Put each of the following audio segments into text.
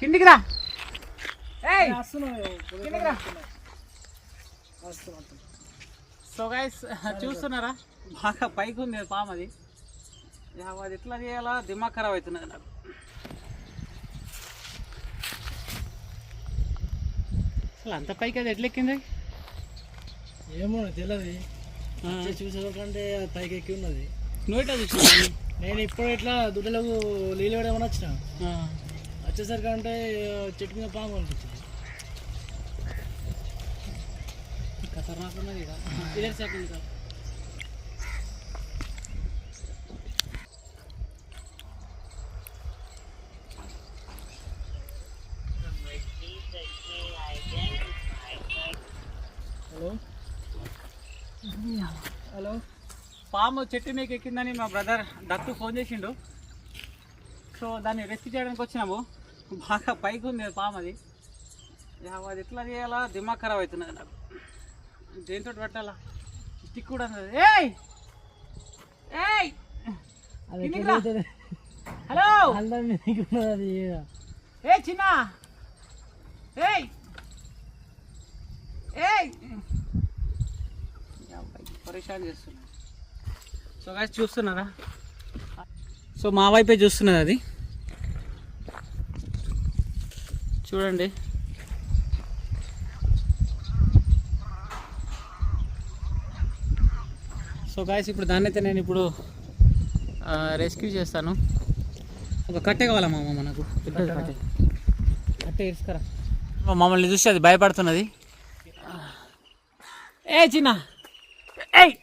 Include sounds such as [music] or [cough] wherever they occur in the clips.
కిందికి రా. So guys చూస్తున్నారా? బాగా పైకి ఉంది పాము అది. అది ఎట్లా చేయాలా దిమాగ్ ఖరాబ్ అవుతున్నది నాకు. అసలు అంత పైకి అది ఎట్లెక్కింది? ఏమో తెలియదు చూసేకంటే పైకి ఎక్కి ఉన్నది. నువ్వు ఎట్లా చూసినావు? నేను ఇప్పుడు ఇట్లా దుడ్డలకు నీళ్ళు వేయడం వచ్చిన. వచ్చేసరికి అంటే చెట్టు మీద పాము అనిపించింది. కథ రాకుండా ఇదే సెకండ్ కదా హలో? హలో? పాము చెట్టు మీకు ఎక్కిందని మా బ్రదర్ దత్తు ఫోన్ చేసిండు. సో దాన్ని రెస్క్యూ చేయడానికి వచ్చినాము. బాగా పైకి ఉంది పాము అది. అది ఎట్లా చేయాలా? దిమాగ్ ఖరాబ్ అవుతున్నది నాకు. దేంతో పెట్టాలా? స్టిక్ కూడా ఏయ్! ఏయ్? హలో! ఏ చిన్న! ఏయ్! ఏయ్! పరేషాన్ చేస్తున్నా. సో గాయస్ చూస్తున్నారా? సో మా వైపే చూస్తున్నది అది. చూడండి. సో గాయస్ ఇప్పుడు దాన్ని అయితే నేను ఇప్పుడు రెస్క్యూ చేస్తాను. ఒక కట్టె కావాలా మామ మనకు? కట్టె ఇసుకరా మమ్మల్ని చూసి అది భయపడుతున్నది. ఏ చిన్న! ఏయ్!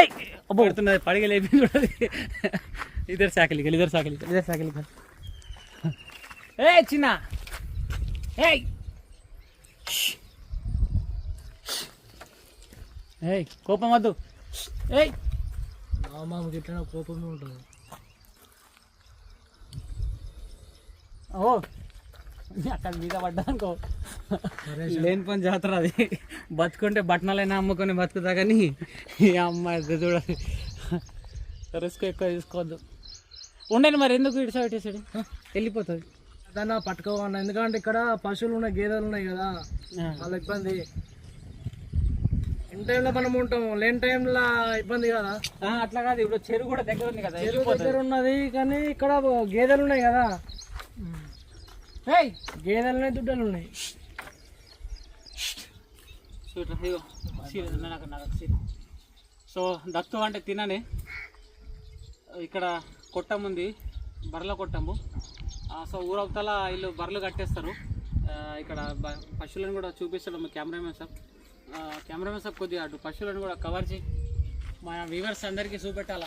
ఏయ్! పడుతున్నది పడిగ లేపి చూడది ఇద్దరు సాకలి ఇద్దరు సాకలి ఇద్దరు సాకలి ఏ చిన్న ఏయ్ ఏయ్ కోపం వద్దు. ఏయ్ మామకి ఎట్లా కోపమే ఉంటుంది. ఓ. అక్కడ మీద పడ్డా అనుకో. లేని పని జాతర అది. బతుకుంటే బట్టనాలైనా అమ్ముకొని బతుకుతా కానీ ఈ అమ్మాయి చూడాలి. రిస్క్ ఎక్కువ తీసుకోవద్దు. ఉండండి మరి ఎందుకు ఇటు సైడ్ ఇటు సైడ్? వెళ్ళిపోతుంది. దాన్ని పట్టుకోవాలి ఎందుకంటే ఇక్కడ పశువులు ఉన్నాయి గేదెలు ఉన్నాయి కదా వాళ్ళ ఇబ్బంది. ఇన్ టైంలో మనం ఉంటాం లేని టైంలో ఇబ్బంది కదా. అట్లా కాదు ఇప్పుడు చెరువు కూడా దగ్గర ఉంది కదా చెరువు దగ్గర ఉన్నది కానీ ఇక్కడ గేదెలు ఉన్నాయి కదా. గేదెలు ఉన్నాయి దుడ్డలు ఉన్నాయి. సో దత్తు అంటే తిననే. ఇక్కడ కొట్టం ఉంది బర్రెల కొట్టము సో ఊరవతల వీళ్ళు బర్రెలు కట్టేస్తారు. ఇక్కడ బ- పశువులను కూడా చూపిస్తాడు మా కెమెరామెన్ సార్ కెమెరామెన్ సార్ కొద్దిగా అటు పశువులను కూడా కవర్ చేయి. మా వ్యూవర్స్ అందరికీ చూపెట్టాలా?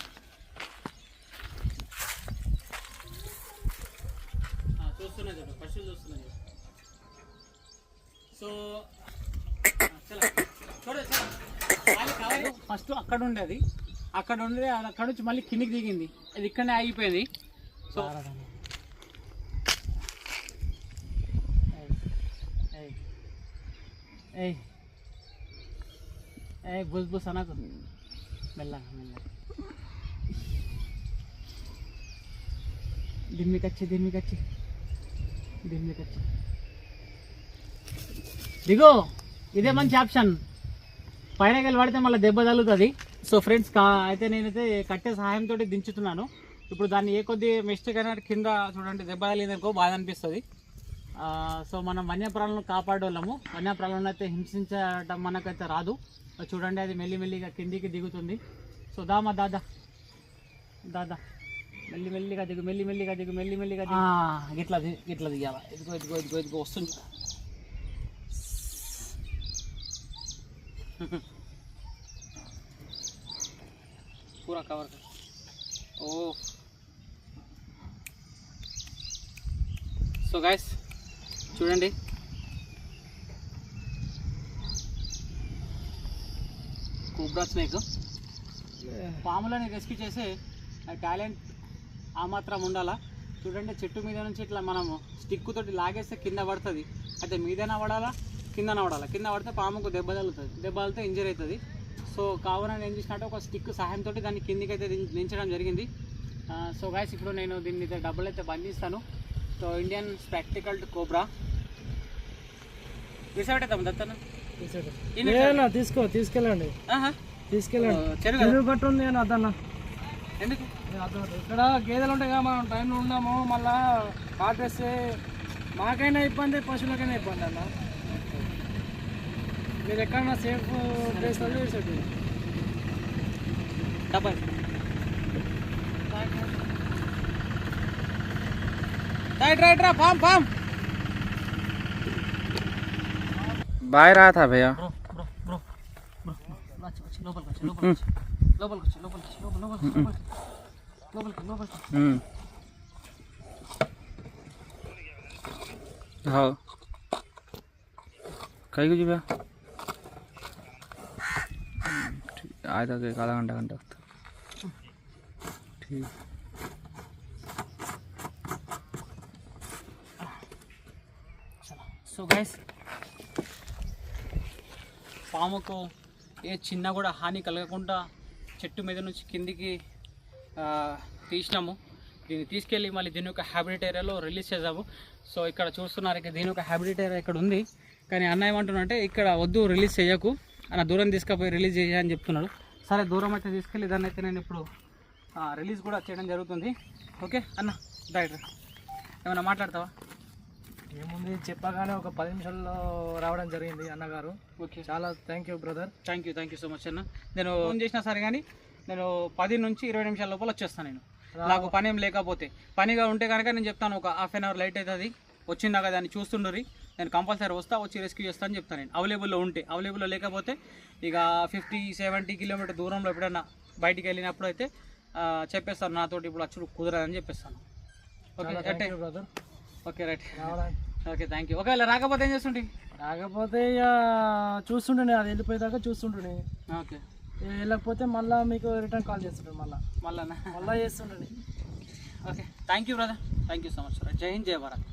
చూస్తున్నాయి చూడు, పశువులు చూస్తున్నది సో ఫస్ట్ అక్కడ ఉండేది. అక్కడ ఉండేది అక్కడ నుంచి మళ్ళీ కిందికి దిగింది. అది ఇక్కడనే ఆగిపోయింది. సో ఏయ్. ఏయ్ బుస్ బుస్ అనకు. మెల్లగా మెల్లగా దీనికి వచ్చి దీనికి వచ్చి వచ్చి దిగో. ఇదే మంచి ఆప్షన్. పైన పడితే మళ్ళీ దెబ్బ తగులుతుంది. సో ఫ్రెండ్స్ కా అయితే నేనైతే కట్టే సహాయంతో దించుతున్నాను. ఇప్పుడు దాన్ని ఏ కొద్ది మిస్టేక్ అయినా కింద చూడండి దెబ్బ తగిలిందనుకో బాధ అనిపిస్తుంది. సో మనం వన్యప్రాణులను కాపాడోళ్ళము వన్యప్రాణులను అయితే హింసించడం మనకైతే రాదు చూడండి అది మెల్లిమెల్లిగా కిందికి దిగుతుంది సో దామా దాదా దాదా మెల్లి మెల్లిగా దిగు మెల్లి మెల్లిగా దిగు మెల్లి మెల్లిగా దిగు ఆ, గిట్లా ది- గిట్లా దిగాల ఇదిగో ఇదిగో ఇదిగో ఇదిగో వస్తుంది [laughs] पूरा कवर कर ओ సో గైస్ చూడండి. Cobra snake. పాములని రెస్క్యూ చేసే టాలెంట్ ఆ మాత్రం ఉండాలా? చూడండి చెట్టు మీద నుంచి ఇట్లా మనము స్టిక్ తోటి లాగేస్తే కింద పడుతుంది. అయితే మీదైనా పడాలా? కిందన పడాలా? కింద పడితే పాముకు దెబ్బ తగులుతుంది. దెబ్బ తగిలితే ఇంజరీ అవుతుంది. సో కావున నేను ఏం చేసినట్టు ఒక స్టిక్ సహాయంతో దాన్ని కిందికి అయితే దించడం జరిగింది. సో గాయస్ ఇప్పుడు నేను దీన్ని అయితే డబ్బులు అయితే బంధిస్తాను. సో ఇండియన్ స్పెక్టికల్డ్ కోబ్రా విసరబెట్టేద్దాం దత్తన్న? ఏనా తీసుకో తీసుకెళ్ళండి. తీసుకెళ్ళండి. చెరువు పట్టుంది నేను అదన్నా? ఎందుకు? ఇక్కడ గేదెలు ఉంటాయి కదా మనం టైంలో ఉన్నాము మళ్ళా పాటేస్తే మాకైనా ఇబ్బంది పశువులకైనా ఇబ్బంది అన్న. మీరు ఎక్కడన్నా సేఫ్ ప్లేస్ వేసేది డబ్బా. రైట్ రైట్ రా పామ్ పామ్ बाहर आया था भैया। कहीं कुछ भैया आए थे एक आधा घंटा घंटा। ठीक। सो गाइस పాముకు ఏ చిన్న కూడా హాని కలగకుండా చెట్టు మీద నుంచి కిందికి తీసినాము. దీన్ని తీసుకెళ్ళి మళ్ళీ దీని యొక్క హ్యాబిటేట్ ఏరియాలో రిలీజ్ చేసాము. సో ఇక్కడ చూస్తున్నారు ఇక దీని యొక్క హ్యాబిటేట్ ఏరియా ఇక్కడ ఉంది. కానీ అన్న ఏమంటున్నాడంటే ఇక్కడ వద్దు రిలీజ్ చేయకు. అన్న దూరం తీసుకుపోయి రిలీజ్ చేయని చెప్తున్నాడు. సరే దూరం అయితే తీసుకెళ్ళి దాన్ని అయితే నేను ఇప్పుడు రిలీజ్ కూడా చేయడం జరుగుతుంది. ఓకే అన్న రైట్ ఏమైనా మాట్లాడతావా? ఏముంది? చెప్పగానే ఒక పది నిమిషాల్లో రావడం జరిగింది అన్నగారు. ఓకే. చాలా thank you brother thank you thank you so much అన్న. నేను ఫోన్ చేసినా సరే కానీ నేను పది నుంచి ఇరవై నిమిషాల లోపల వచ్చేస్తాను నేను. నాకు పని ఏం లేకపోతే పనిగా ఉంటే కనుక నేను చెప్తాను ఒక హాఫ్ అన్ అవర్ లైట్ అవుతుంది వచ్చిందా కదా అని చూస్తుండ్రి నేను కంపల్సరీ వస్తా వచ్చి రెస్క్యూ చేస్తాను చెప్తాను నేను. అవైలబుల్లో ఉంటే అవైలబుల్లో లేకపోతే ఇక ఫిఫ్టీ సెవెంటీ కిలోమీటర్ దూరంలో ఎప్పుడైనా బయటికి వెళ్ళినప్పుడు అయితే చెప్పేస్తాను నాతోటి ఇప్పుడు అచ్చుడు కుదరదని చెప్పేస్తాను. ఓకే అంటే brother okay right. Okay thank you ఒకవేళ రాకపోతే ఏం చేస్తుంటే? రాకపోతే ఇక చూస్తుండే అది వెళ్ళిపోయేదాకా చూస్తుండే ఓకే. వెళ్ళకపోతే మళ్ళీ మీకు రిటర్న్ కాల్ చేస్తుండే మళ్ళీ. మళ్ళా మళ్ళీ చేస్తుండే okay thank you brother thank you so much జై హింద్ జై భారత్.